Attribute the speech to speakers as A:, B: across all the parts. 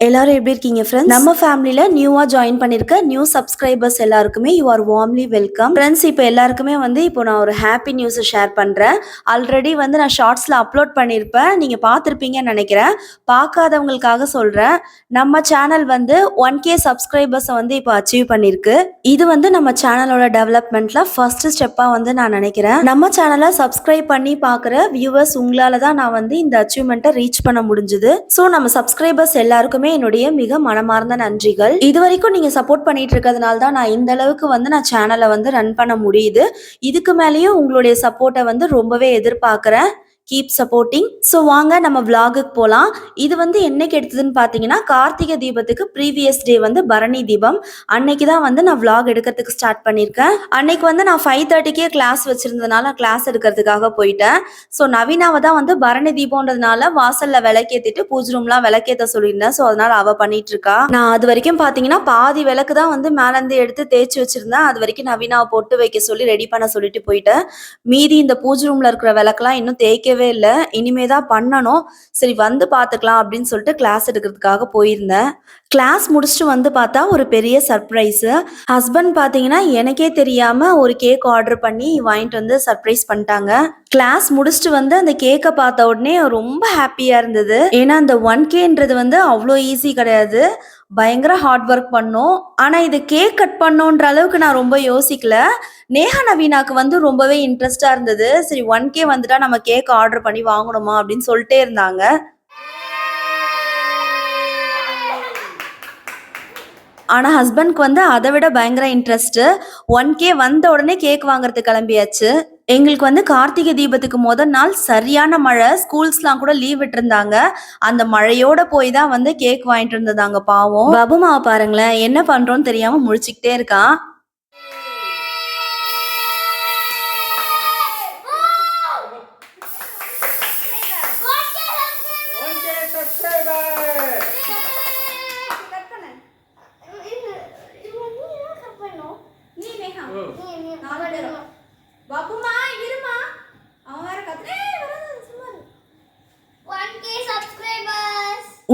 A: எல்லாரும் எப்படி இருக்கீங்க ஃப்ரெண்ட்ஸ் நம்ம ஃபேமிலியில நியூவா ஜாயின் பண்ணிருக்க நியூ சப்ஸ்கிரைபர்ஸ் எல்லாருக்குமே you are warmly welcome friends இப்போ எல்லாருக்குமே வந்து இப்போ நான் ஒரு ஹாப்பி நியூஸ் ஷேர் பண்றேன். ஆல்ரெடி வந்து நான் ஷார்ட்ஸ்ல அப்லோட் பண்ணியிருப்பேன் நீங்க பார்த்துருப்பீங்கன்னு நினைக்கிறேன். பார்க்காதவங்களுக்காக சொல்றேன். நம்ம சேனல் வந்து ஒன் கே சப்ஸ்கிரைபர்ஸை வந்து இப்போ அச்சீவ் பண்ணிருக்கு. இது வந்து நம்ம சேனலோட டெவலப்மெண்ட்ல ஃபர்ஸ்ட் ஸ்டெப்பா வந்து நான் நினைக்கிறேன். நம்ம சேனலை சப்ஸ்கிரைப் பண்ணி பார்க்குற வியூவர்ஸ் உங்களால தான் நான் வந்து இந்த அச்சீவ்மெண்ட்டை ரீச் பண்ண முடிஞ்சுது. ஸோ நம்ம சப்ஸ்கிரைபர்ஸ் எல்லாருக்குமே என்னுடைய மிக மனமார்ந்த நன்றிகள். இது வரைக்கும் நீங்க சப்போர்ட் பண்ணிட்டு இருக்கிறதுனால தான் நான் இந்த அளவுக்கு வந்து நான் சேனலை வந்து ரன் பண்ண முடியுது. இதுக்கு மேலேயும் உங்களுடைய சப்போர்ட்டை வந்து ரொம்பவே எதிர்பார்க்குறேன். கீப் சப்போர்ட்டிங் ஸோ வாங்க நம்ம விலாகுக்கு போகலாம் இது வந்து என்னைக்கு எடுத்ததுன்னு பார்த்தீங்கன்னா கார்த்திகை தீபத்துக்கு ப்ரீவியஸ் டே வந்து பரணி தீபம். அன்னைக்கு தான் வந்து நான் விலாக் எடுக்கிறதுக்கு ஸ்டார்ட் பண்ணியிருக்கேன். அன்னைக்கு வந்து நான் ஃபைவ் தேர்ட்டிக்கே கிளாஸ் வச்சிருந்ததுனால கிளாஸ் எடுக்கிறதுக்காக போயிட்டேன். ஸோ நவீனாவை தான் வந்து பரணி தீபம்ன்றதுனால வாசல்ல விளக்கேற்றிட்டு பூஜை ரூம்லாம் விளக்கேற்ற சொல்லியிருந்தேன். ஸோ அதனால அவ பண்ணிட்டு இருக்கா நான் அது வரைக்கும் பார்த்தீங்கன்னா பாதி விளக்கு தான் வந்து மேலேருந்து எடுத்து தேய்ச்சி வச்சிருந்தேன். அது வரைக்கும் நவீனாவை பொட்டு வைக்க சொல்லி ரெடி பண்ண சொல்லிட்டு போயிட்டேன். மீதி இந்த பூஜை ரூம்ல இருக்கிற விளக்குலாம் இன்னும் தேய்க்க முடியவே இல்லை. இனிமே தான் பண்ணணும். சரி வந்து பார்த்துக்கலாம் அப்படின்னு சொல்லிட்டு கிளாஸ் எடுக்கிறதுக்காக போயிருந்தேன். கிளாஸ் முடிச்சுட்டு வந்து பார்த்தா ஒரு பெரிய சர்ப்ரைஸு ஹஸ்பண்ட் பார்த்தீங்கன்னா எனக்கே தெரியாம ஒரு கேக் ஆர்டர் பண்ணி வாங்கிட்டு வந்து சர்ப்ரைஸ் பண்ணிட்டாங்க. கிளாஸ் முடிச்சுட்டு வந்து அந்த கேக்கை பார்த்த உடனே ரொம்ப ஹாப்பியா இருந்தது. ஏன்னா அந்த ஒன் கேன்றது வந்து அவ்வளோ ஈஸி கிடையாது. பயங்கர ஹார்ட் ஒர்க் பண்ணோம். ஆனா இது கேக் கட் பண்ணோன்ற அளவுக்கு நான் ரொம்ப யோசிக்கல. நேஹா நவீனாக்கு வந்து ரொம்பவே இன்ட்ரெஸ்டா இருந்தது. சரி ஒன் கே வந்துட்டா நம்ம கேக் ஆர்டர் பண்ணி வாங்கணுமா அப்படின்னு சொல்லிட்டே இருந்தாங்க. ஆனா ஹஸ்பண்ட்க்கு வந்து அதை விட பயங்கர இன்ட்ரெஸ்ட் ஒன் கே வந்த உடனே கேக் வாங்குறது கிளம்பியாச்சு. எங்களுக்கு வந்து கார்த்திகை தீபத்துக்கு முதல் நாள் சரியான மழை. ஸ்கூல்ஸ்லாம் கூட லீவ் விட்டுருந்தாங்க. அந்த மழையோட போய் தான் வந்து கேக் வாங்கிட்டு இருந்ததாங்க பாவம். பபுமாவை பாருங்களேன் என்ன பண்றோம்னு தெரியாம முழிச்சுக்கிட்டே இருக்கான்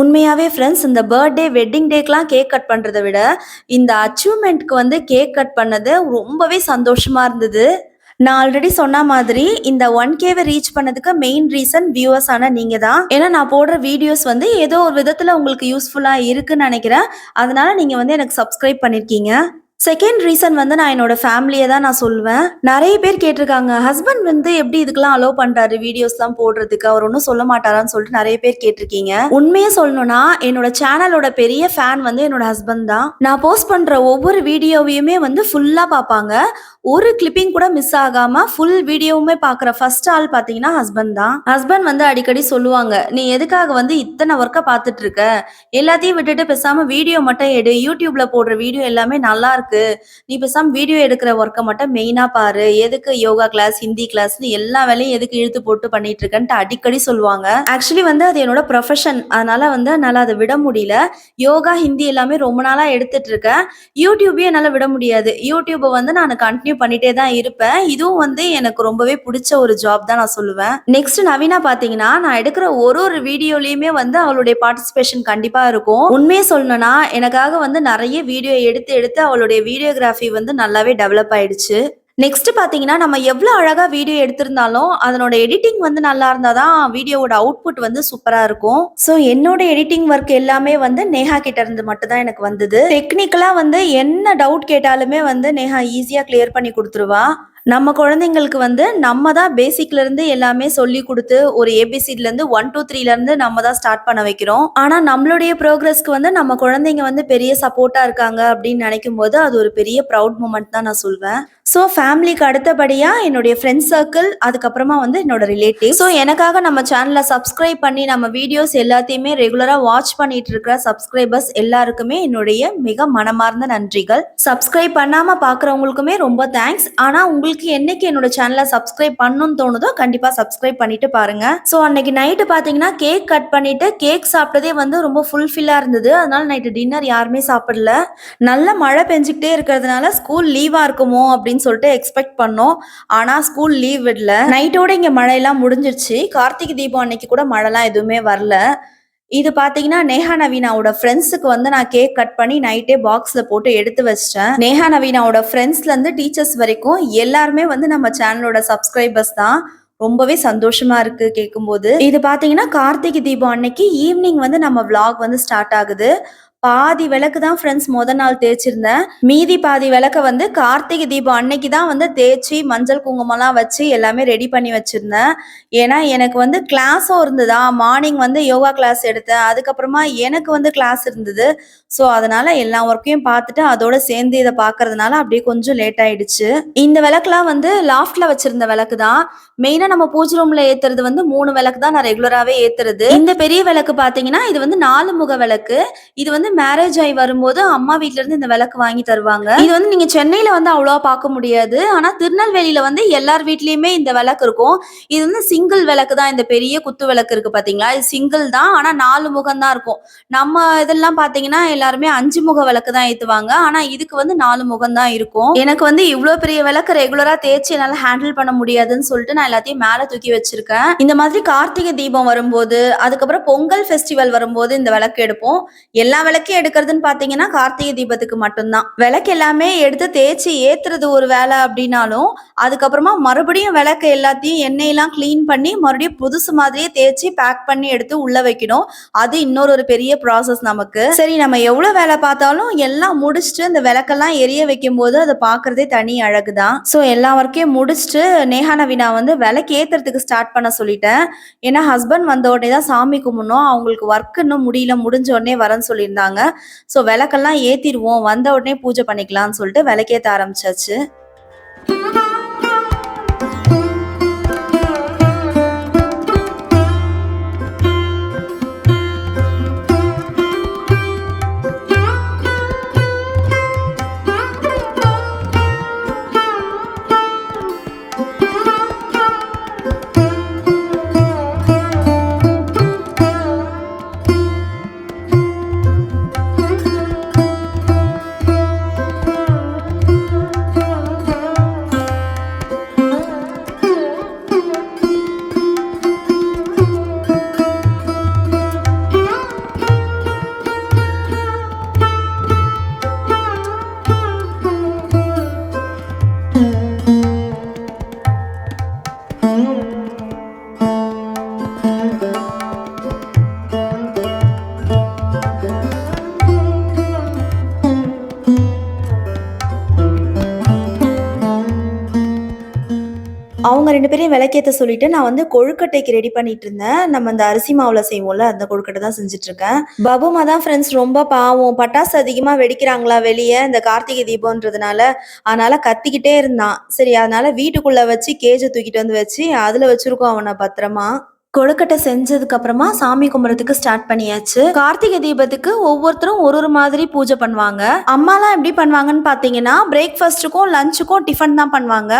A: உண்மையாவே ஃப்ரெண்ட்ஸ் இந்த பர்த்டே வெட்டிங் டேக்கெலாம் கேக் கட் பண்ணுறதை விட இந்த அச்சீவ்மெண்ட்க்கு வந்து கேக் கட் பண்ணது ரொம்பவே சந்தோஷமாக இருந்தது. நான் ஆல்ரெடி சொன்ன மாதிரி இந்த ஒன் கேவை ரீச் பண்ணதுக்கு மெயின் ரீசன் வியூவர்ஸ் ஆனால் நீங்கள் தான் ஏன்னா நான் போடுற வீடியோஸ் வந்து ஏதோ ஒரு விதத்தில் உங்களுக்கு யூஸ்ஃபுல்லாக இருக்குன்னு நினைக்கிறேன். அதனால நீங்கள் வந்து எனக்கு சப்ஸ்கிரைப் பண்ணியிருக்கீங்க செகண்ட் ரீசன் வந்து நான் என்னோட ஃபேமிலியை தான் நான் சொல்லுவேன் நிறைய பேர் கேட்டிருக்காங்க ஹஸ்பண்ட் வந்து எப்படி இதுக்கெல்லாம் அலோவ் பண்றாரு வீடியோஸ்லாம் போடுறதுக்கு? அவர் ஒன்றும் சொல்ல மாட்டாரான்னு சொல்லிட்டு நிறைய பேர் கேட்டிருக்கீங்க. உண்மையை சொல்லணும்னா என்னோட சேனலோட பெரிய ஃபேன் வந்து என்னோட ஹஸ்பண்ட் தான். நான் போஸ்ட் பண்ற ஒவ்வொரு வீடியோவையுமே வந்து ஃபுல்லா பார்ப்பாங்க. ஒரு கிளிப்பிங் கூட மிஸ் ஆகாம ஃபுல் வீடியோவுமே பார்க்குற ஃபர்ஸ்ட் ஆள் பார்த்தீங்கன்னா ஹஸ்பண்ட் தான். ஹஸ்பண்ட் வந்து அடிக்கடி சொல்லுவாங்க நீ எதுக்காக வந்து இத்தனை ஒர்க்கை பார்த்துட்டு இருக்க? எல்லாத்தையும் விட்டுட்டு பேசாம வீடியோ மட்டும் எடு. யூடியூப்ல போடுற வீடியோ எல்லாமே நல்லா இருக்கு. நீ பேசாம வீடியோ எடுக்கிற ஒர்க்கை மட்டும் மெயினா பாரு. எதுக்கு யோகா கிளாஸ் ஹிந்தி கிளாஸ்னு எல்லா வேலையும் எதுக்கு இழுத்து போட்டு பண்ணிட்டு இருக்கேன்ட்டு அடிக்கடி சொல்லுவாங்க. ஆக்சுவலி வந்து அது என்னோட ப்ரொஃபஷன் அதனால வந்து என்னால் அதை விட முடியல. யோகா ஹிந்தி எல்லாமே ரொம்ப நாளா எடுத்துட்டு இருக்கேன். யூடியூபே என்னால் விட முடியாது. யூடியூப்பை வந்து நான் கண்டினியூ பண்ணிட்டே தான் இருப்பேன். இதுவும் வந்து எனக்கு ரொம்பவே பிடிச்ச ஒரு ஜாப் தான் நான் சொல்லுவேன். நெக்ஸ்ட் நவீனா பாத்தீங்கன்னா நான் எடுக்கிற ஒரு ஒரு வீடியோலயுமே வந்து அவளுடைய பார்ட்டிசிபேஷன் கண்டிப்பா இருக்கும். உண்மையை சொல்லணும்னா எனக்காக வந்து நிறைய வீடியோ எடுத்து எடுத்து அவளுடைய வீடியோகிராஃபி வந்து நல்லாவே டெவலப் ஆயிடுச்சு. நெக்ஸ்ட் பாத்தீங்கன்னா நம்ம எவ்வளவு அழகா வீடியோ எடுத்திருந்தாலும் அதனோட எடிட்டிங் வந்து நல்லா இருந்தாதான் வீடியோவோட அவுட்புட் வந்து சூப்பரா இருக்கும். ஸோ என்னோட எடிட்டிங் ஒர்க் எல்லாமே வந்து நேஹா கிட்ட இருந்து மட்டும் தான் எனக்கு வந்தது. டெக்னிக்கலா வந்து என்ன டவுட் கேட்டாலுமே வந்து நேஹா ஈஸியா கிளியர் பண்ணி கொடுத்துருவா. நம்ம குழந்தைங்களுக்கு வந்து நம்ம தான் பேசிக்லேருந்து எல்லாமே சொல்லி கொடுத்து ஒரு ஏபிசிடிலேருந்து ஒன் டூ த்ரீலேருந்து நம்ம தான் ஸ்டார்ட் பண்ண வைக்கிறோம். ஆனால் நம்மளுடைய ப்ரோக்ரஸ்க்கு வந்து நம்ம குழந்தைங்க வந்து பெரிய சப்போர்ட்டாக இருக்காங்க அப்படின்னு நினைக்கும் போது அது ஒரு பெரிய ப்ரௌட் மூமெண்ட் தான் நான் சொல்வேன். ஸோ ஃபேமிலிக்கு அடுத்தபடியாக என்னுடைய ஃப்ரெண்ட்ஸ் சர்க்கிள் அதுக்கப்புறமா வந்து என்னோட ரிலேட்டிவ் ஸோ எனக்காக நம்ம சேனலை சப்ஸ்கிரைப் பண்ணி நம்ம வீடியோஸ் எல்லாத்தையுமே ரெகுலராக வாட்ச் பண்ணிட்டு இருக்கிற சப்ஸ்கிரைபர்ஸ் எல்லாருக்குமே என்னுடைய மிக மனமார்ந்த நன்றிகள். சப்ஸ்கிரைப் பண்ணாமல் பார்க்குறவங்களுக்குமே ரொம்ப தேங்க்ஸ் ஆனால் உங்களுக்கு என்னைக்கு என்னோட சேனலை சப்ஸ்கிரைப் பண்ணணும்னு தோணுதோ கண்டிப்பா சப்ஸ்கிரைப் பண்ணிட்டு பாருங்க. ஸோ அன்னைக்கு நைட்டு பாத்தீங்கன்னா கேக் கட் பண்ணிட்டு கேக் சாப்பிட்டதே வந்து ரொம்ப ஃபுல்ஃபில்லா இருந்தது. அதனால நைட்டு டின்னர் யாருமே சாப்பிடல. நல்ல மழை பெஞ்சுக்கிட்டே இருக்கிறதுனால ஸ்கூல் லீவா இருக்குமோ அப்படின்னு சொல்லிட்டு எக்ஸ்பெக்ட் பண்ணோம். ஆனா ஸ்கூல் லீவ் விடல. நைட்டோட இங்க மழையெல்லாம் முடிஞ்சிருச்சு. கார்த்திகை தீபம் அன்னைக்கு கூட மழைலாம் எதுவுமே வரல. இது பாத்தீங்கன்னா நேஹா நவீனாவோட ஃப்ரெண்ட்ஸுக்கு வந்து நான் கேக் கட் பண்ணி நைட்டே பாக்ஸ்ல போட்டு எடுத்து வச்சிட்டேன். நேஹா நவீனாவோட ஃப்ரெண்ட்ஸ்ல இருந்து டீச்சர்ஸ் வரைக்கும் எல்லாருமே வந்து நம்ம சேனலோட சப்ஸ்கிரைபர்ஸ் தான். ரொம்பவே சந்தோஷமா இருக்கு கேட்கும்போது இது பாத்தீங்கன்னா கார்த்திகை தீபம் அன்னைக்கு ஈவினிங் வந்து நம்ம விளாக் வந்து ஸ்டார்ட் ஆகுது. பாதி விளக்கு தான் ஃப்ரெண்ட்ஸ் முத நாள் தேய்ச்சிருந்தேன். மீதி பாதி விளக்க வந்து கார்த்திகை தீபம் அன்னைக்கு தான் வந்து தேய்ச்சி மஞ்சள் குங்குமம்லாம் வச்சு எல்லாமே ரெடி பண்ணி வச்சிருந்தேன். ஏன்னா எனக்கு வந்து கிளாஸும் இருந்ததா? மார்னிங் வந்து யோகா கிளாஸ் எடுத்தேன். அதுக்கப்புறமா எனக்கு வந்து கிளாஸ் இருந்தது. ஸோ அதனால எல்லா ஒர்க்கையும் பார்த்துட்டு அதோட சேர்ந்து இதை பார்க்கறதுனால அப்படியே கொஞ்சம் லேட் ஆயிடுச்சு. இந்த விளக்குலாம் வந்து லாஃப்ட்ல வச்சிருந்த விளக்கு தான். மெயினா நம்ம பூஜை ரூம்ல ஏத்துறது வந்து மூணு விளக்கு தான் நான் ரெகுலராகவே ஏத்துறது. இந்த பெரிய விளக்கு பாத்தீங்கன்னா இது வந்து நாலு முக விளக்கு. இது வந்து மேரேஜ் ஆகி வரும்போது அம்மா வீட்ல இருந்து இந்த விளக்கு வாங்கி தருவாங்க. இது வந்து நீங்க சென்னையில வந்து அவ்வளவா பார்க்க முடியாது. ஆனா திருநெல்வேலியில வந்து எல்லார் வீட்லயுமே இந்த விளக்கு இருக்கும். இது வந்து சிங்கிள் விளக்கு தான். இந்த பெரிய குத்து விளக்கு இருக்கு பாத்தீங்களா? இது சிங்கிள் தான். ஆனா நாலு முகம் தான் இருக்கும். நம்ம இதெல்லாம் பாத்தீங்கன்னா எல்லாருமே அஞ்சு முக விளக்கு தான் ஏத்துவாங்க. ஆனா இதுக்கு வந்து நாலு முகம் தான் இருக்கும். எனக்கு வந்து இவ்வளவு பெரிய விளக்கு ரெகுலரா தேய்ச்சி என்னால ஹேண்டில் பண்ண முடியாதுன்னு சொல்லிட்டு நான் எல்லாத்தையும் மேல தூக்கி வச்சிருக்கேன். இந்த மாதிரி கார்த்திகை தீபம் வரும்போது அதுக்கப்புறம் பொங்கல் ஃபெஸ்டிவல் வரும்போது இந்த விளக்கு எடுப்போம். எல்லா விளக்கு எடுக்கிறதுன்னு பாத்தீங்கன்னா கார்த்திகை தீபத்துக்கு மட்டும்தான். விளக்கு எல்லாமே எடுத்து தேய்ச்சி ஏத்துறது ஒரு வேலை அப்படின்னாலும் அதுக்கப்புறமா மறுபடியும் விளக்கு எல்லாத்தையும் எண்ணெயெல்லாம் க்ளீன் பண்ணி மறுபடியும் புதுசு மாதிரியே தேய்ச்சி பேக் பண்ணி எடுத்து உள்ள வைக்கணும். அது இன்னொரு ஒரு பெரிய ப்ராசஸ் நமக்கு. சரி நம்ம எவ்வளவு வேலை பார்த்தாலும் எல்லாம் முடிச்சுட்டு இந்த விளக்கெல்லாம் எரிய வைக்கும் போது அதை பார்க்கறதே தனி அழகுதான். ஸோ எல்லா ஒர்க்கையும் முடிச்சுட்டு நேஹா நவீனா வந்து விளக்கு ஏத்துறதுக்கு ஸ்டார்ட் பண்ண சொல்லிட்டேன். ஏன்னா ஹஸ்பண்ட் வந்த உடனே தான் சாமி கும்பிடணும். அவங்களுக்கு ஒர்க் இன்னும் முடியல முடிஞ்ச உடனே வரேன்னு சொல்லியிருந்தாங்க. ஸோ விளக்கெல்லாம் ஏத்திடுவோம். வந்த உடனே பூஜை பண்ணிக்கலாம்னு சொல்லிட்டு விளக்கேத்த ஆரம்பிச்சாச்சு. அவங்க ரெண்டு பேரையும் விளக்கேற்ற சொல்லிட்டு நான் வந்து கொழுக்கட்டைக்கு ரெடி பண்ணிட்டு இருந்தேன் நம்ம அந்த அரிசி மாவுல செய்வோம்ல அந்த கொழுக்கட்டை தான் செஞ்சுட்டு இருக்கேன் பபுமா தான் ஃப்ரெண்ட்ஸ் ரொம்ப பாவம். பட்டாசு அதிகமா வெடிக்கிறாங்களா வெளியே இந்த கார்த்திகை தீபம்ன்றதுனால. அதனால கத்திக்கிட்டே இருந்தான். சரி அதனால வீட்டுக்குள்ள வச்சு கேஜை தூக்கிட்டு வந்து வச்சு அதுல வச்சிருக்கோம் அவனை பத்திரமா. கொழுக்கட்டை செஞ்சதுக்கு அப்புறமா சாமி கும்பிட்றதுக்கு ஸ்டார்ட் பண்ணியாச்சு. கார்த்திகை தீபத்துக்கு ஒவ்வொருத்தரும் ஒரு ஒரு மாதிரி பூஜை பண்ணுவாங்க. அம்மாலாம் எப்படி பண்ணுவாங்கன்னு பார்த்தீங்கன்னா பிரேக்ஃபாஸ்ட்டுக்கும் லஞ்சுக்கும் டிஃபன் தான் பண்ணுவாங்க.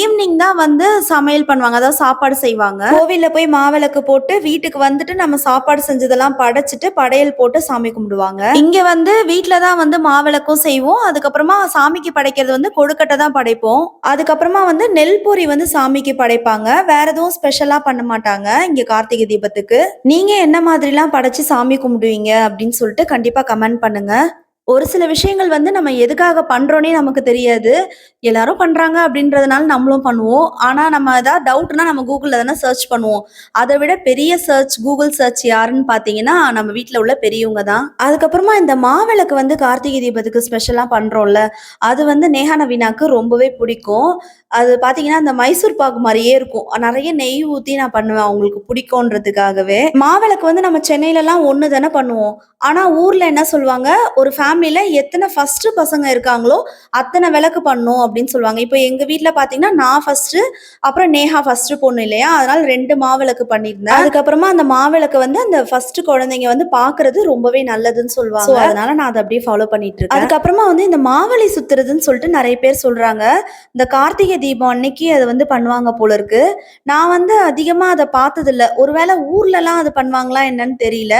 A: ஈவினிங் தான் வந்து சமையல் பண்ணுவாங்க அதாவது சாப்பாடு செய்வாங்க. கோவில்ல போய் மாவிளக்கு போட்டு வீட்டுக்கு வந்துட்டு நம்ம சாப்பாடு செஞ்சதெல்லாம் படைச்சிட்டு படையல் போட்டு சாமி கும்பிடுவாங்க. இங்க வந்து வீட்டில் தான் வந்து மாவிளக்கும் செய்வோம். அதுக்கப்புறமா சாமிக்கு படைக்கிறது வந்து கொழுக்கட்டை தான் படைப்போம். அதுக்கப்புறமா வந்து நெல் பொரி வந்து சாமிக்கு படைப்பாங்க. வேற எதுவும் ஸ்பெஷலா பண்ண மாட்டாங்க. இங்க கார்த்திகை தீபத்துக்கு. நீங்க என்ன மாதிரிலாம் படைச்சு சாமி கும்பிடுவீங்க அப்படின்னு சொல்லிட்டு கண்டிப்பா கமெண்ட் பண்ணுங்க. ஒரு சில விஷயங்கள் வந்து நம்ம எதுக்காக பண்றோன்னே நமக்கு தெரியாது. எல்லாரும் பண்றாங்க அப்படின்றதுனால நம்மளும் பண்ணுவோம். ஆனா நம்ம ஏதாவது டவுட்னா நம்ம கூகுள்ல தானே சர்ச் பண்ணுவோம். அதை விட பெரிய சர்ச் கூகுள் சர்ச் யாருன்னு பாத்தீங்கன்னா நம்ம வீட்டில் உள்ள பெரியவங்க தான். அதுக்கப்புறமா இந்த மாவிளக்கு வந்து கார்த்திகை தீபத்துக்கு ஸ்பெஷலா பண்றோம்ல அது வந்து நேஹா நவீனாக்கு ரொம்பவே பிடிக்கும். அது பாத்தீங்கன்னா அந்த மைசூர் பாக்கு மாதிரியே இருக்கும். நிறைய நெய் ஊத்தி நான் பண்ணுவேன் அவங்களுக்கு பிடிக்கும்ன்றதுக்காகவே. மாவிளக்கு வந்து நம்ம சென்னையில எல்லாம் ஒண்ணு தானே பண்ணுவோம். ஆனா ஊர்ல என்ன சொல்லுவாங்க? ஒரு ஃபேமிலியில எத்தனை ஃபர்ஸ்ட் பசங்க இருக்காங்களோ அத்தனை விளக்கு பண்ணும் அப்படின்னு சொல்லுவாங்க. இப்போ எங்க வீட்ல பாத்தீங்கன்னா நான் ஃபர்ஸ்ட் அப்புறம் நேஹா ஃபர்ஸ்ட் பொண்ணு இல்லையா? அதனால ரெண்டு மாவிளக்கு பண்ணியிருந்தேன். அதுக்கப்புறமா அந்த மாவிளக்கு வந்து அந்த ஃபர்ஸ்ட் குழந்தைங்க வந்து பாக்குறது ரொம்பவே நல்லதுன்னு சொல்லுவாங்க. அதனால நான் அதை அப்படியே ஃபாலோ பண்ணிட்டு இருக்கேன். அதுக்கப்புறமா வந்து இந்த மாவலி சுத்துறதுன்னு சொல்லிட்டு நிறைய பேர் சொல்றாங்க. இந்த கார்த்திகை தீபம் அன்னைக்கு அதை வந்து பண்ணுவாங்க போல இருக்கு. நான் வந்து அதிகமா அதை பார்த்தது இல்ல ஒருவேளை ஊர்ல எல்லாம் அது பண்ணுவாங்களா என்னன்னு தெரியல.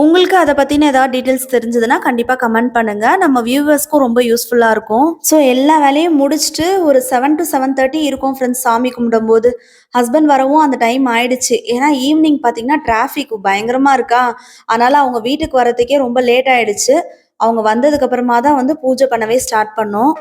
A: உங்களுக்கு அதை பற்றின ஏதாவது டீட்டெயில்ஸ் தெரிஞ்சதுன்னா கண்டிப்பாக கமெண்ட் பண்ணுங்கள் நம்ம வியூவர்ஸ்க்கும் ரொம்ப யூஸ்ஃபுல்லாக இருக்கும். ஸோ எல்லா வேலையும் முடிச்சுட்டு ஒரு செவன் டு செவன் தேர்ட்டி இருக்கும் ஃப்ரெண்ட்ஸ் சாமி கும்பிடும்போது ஹஸ்பண்ட் வரவும் அந்த டைம் ஆயிடுச்சு. ஏன்னா ஈவினிங் பார்த்தீங்கன்னா டிராஃபிக் பயங்கரமாக இருக்கா? அதனால் அவங்க வீட்டுக்கு வரத்துக்கே ரொம்ப லேட் ஆயிடுச்சு. அவங்க வந்ததுக்கப்புறமா தான் வந்து பூஜை பண்ணவே ஸ்டார்ட் பண்ணோம்.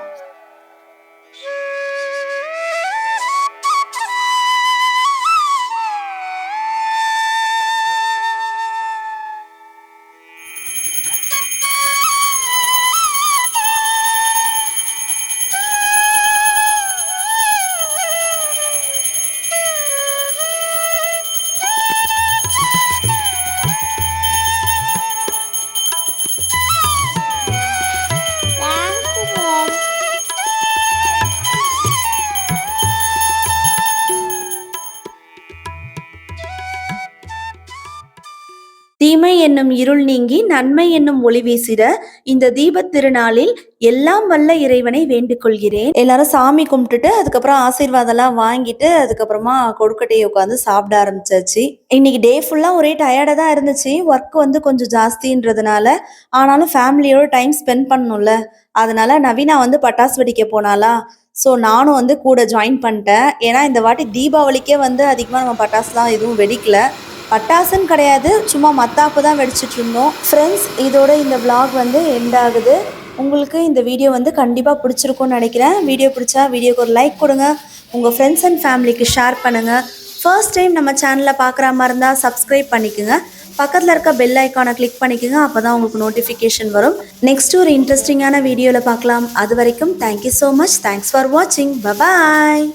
A: என்னும் இருள் நீங்கி நன்மை என்னும் ஒளி வீசிட இந்த தீபத் திருநாளில் எல்லாம் வல்ல இறைவனை வேண்டிக் கொள்கிறேன் எல்லாரும் சாமி கும்பிட்டுட்டு அதுக்கப்புறம் ஆசீர்வாதம்லாம் வாங்கிட்டு அதுக்கப்புறமா கொடுக்கட்டையை உட்காந்து சாப்பிட ஆரம்பிச்சாச்சு. இன்னைக்கு டே ஃபுல்லாக ஒரே டயர்டாக தான் இருந்துச்சு. ஒர்க் வந்து கொஞ்சம் ஜாஸ்தின்றதுனால ஆனாலும் ஃபேமிலியோட டைம் ஸ்பெண்ட் பண்ணணும்ல. அதனால நவீனா வந்து பட்டாசு வெடிக்க போனாலா ஸோ நானும் வந்து கூட ஜாயின் பண்ணிட்டேன். ஏன்னா இந்த வாட்டி தீபாவளிக்கே வந்து அதிகமாக நம்ம பட்டாசுலாம் எதுவும் வெடிக்கல. பட்டாசுன்னு கிடையாது சும்மா மத்தாப்பு தான் வெடிச்சிட்டு இருந்தோம் ஃப்ரெண்ட்ஸ் இதோட இந்த விலாக் வந்து எண்ட் ஆகுது. உங்களுக்கு இந்த வீடியோ வந்து கண்டிப்பாக பிடிச்சிருக்கும்னு நினைக்கிறேன். வீடியோ பிடிச்சா வீடியோக்கு ஒரு லைக் கொடுங்க. உங்கள் ஃப்ரெண்ட்ஸ் அண்ட் ஃபேமிலிக்கு ஷேர் பண்ணுங்கள் ஃபர்ஸ்ட் டைம் நம்ம சேனலில் பார்க்குற மாதிரி இருந்தால் சப்ஸ்கிரைப் பண்ணிக்கோங்க. பக்கத்தில் இருக்க பெல் ஐக்கானை கிளிக் பண்ணிக்கோங்க. அப்போ தான் உங்களுக்கு நோட்டிஃபிகேஷன் வரும். நெக்ஸ்ட் ஒரு இன்ட்ரெஸ்டிங்கான வீடியோவில் பார்க்கலாம். அது வரைக்கும் thank you so much thanks for வாட்சிங் பபாய்